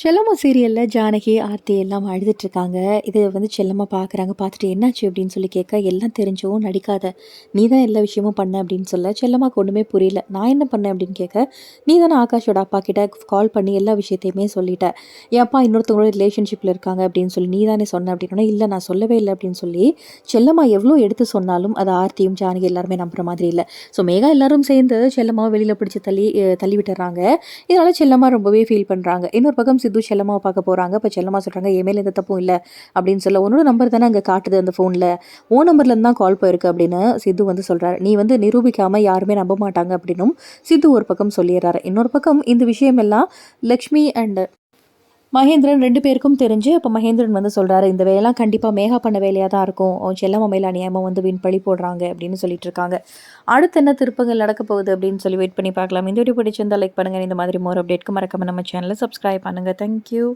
செல்லம்மா சீரியலில் ஜானகி ஆர்த்தி எல்லாம் அழுதுட்ருக்காங்க. இதை வந்து செல்லம்மா பார்க்குறாங்க பார்த்துட்டு என்னாச்சு அப்படின்னு சொல்லி கேட்க எல்லாம் தெரிஞ்சவும் நடிக்காத. நீ தான் எல்லா விஷயமும் பண்ண அப்படின்னு சொல்ல செல்லம்மாக்கு ஒன்றுமே புரியல. நான் என்ன பண்ணேன்? அப்படின்னு கேட்க நீ தானே ஆகாஷோட அப்பா கிட்ட கால் பண்ணி எல்லா விஷயத்தையுமே சொல்லிட்ட. என் அப்பா இன்னொருத்தவங்களோட ரிலேஷன்ஷிப்பில் இருக்காங்க அப்படின்னு சொல்லி நீ தானே சொன்ன அப்படின்னா இல்லை நான் சொல்லவே இல்லை அப்படின்னு சொல்லி செல்லம்மா எவ்வளோ எடுத்து சொன்னாலும் அது ஆர்த்தியும் ஜானகி எல்லாருமே நம்புற மாதிரி இல்லை. ஸோ மேகா எல்லாரும் சேர்ந்து செல்லம்மாவை வெளியில் பிடிச்சி தள்ளி தள்ளி விட்டுறாங்க. இதனால் செல்லம்மா ரொம்பவே ஃபீல் பண்ணுறாங்க இன்னொரு பக்கம் சித்து செல்லம்மாவை பார்க்க போகிறாங்க இப்போ செல்லம்மா சொல்கிறாங்க ஏமேல எந்த தப்பும் இல்லை. அப்படின்னு சொல்ல உன்னோட நம்பர் தானே அங்கே காட்டுது அந்த ஃபோனில் ஓ நம்பர்லேருந்து தான் கால் போயிருக்கு அப்படின்னு சித்து வந்து சொல்கிறார் நீ வந்து நிரூபிக்காமல் யாருமே நம்ப மாட்டாங்க அப்படின்னும் சித்து ஒரு பக்கம் சொல்லிடுறாரு. இன்னொரு பக்கம் இந்த விஷயம் எல்லாம் லக்ஷ்மி அண்ட் மகேந்திரன் ரெண்டு பேருக்கும் தெரிஞ்சு அப்போ மகேந்திரன் வந்து சொல்கிறாரு இந்த வேலைலாம் கண்டிப்பாக மேகா பண்ண வேலையாக தான் இருக்கும். உன் செல்லம்மா மேலே அநியாயமாக வந்து வின் பழி போடுறாங்க அப்படின்னு சொல்லிட்டு இருக்காங்க. அடுத்து என்ன திருப்பங்கள் நடக்க போகுது அப்படின்னு சொல்லி வெயிட் பண்ணி பார்க்கலாம். இந்த வீடியோ பிடிச்சிருந்தா லைக் பண்ணுங்கள் இந்த மாதிரி மோர் அப்டேட்க்கு மறக்காம நம்ம சேனலை சப்ஸ்கிரைப் பண்ணுங்கள் தேங்க்யூ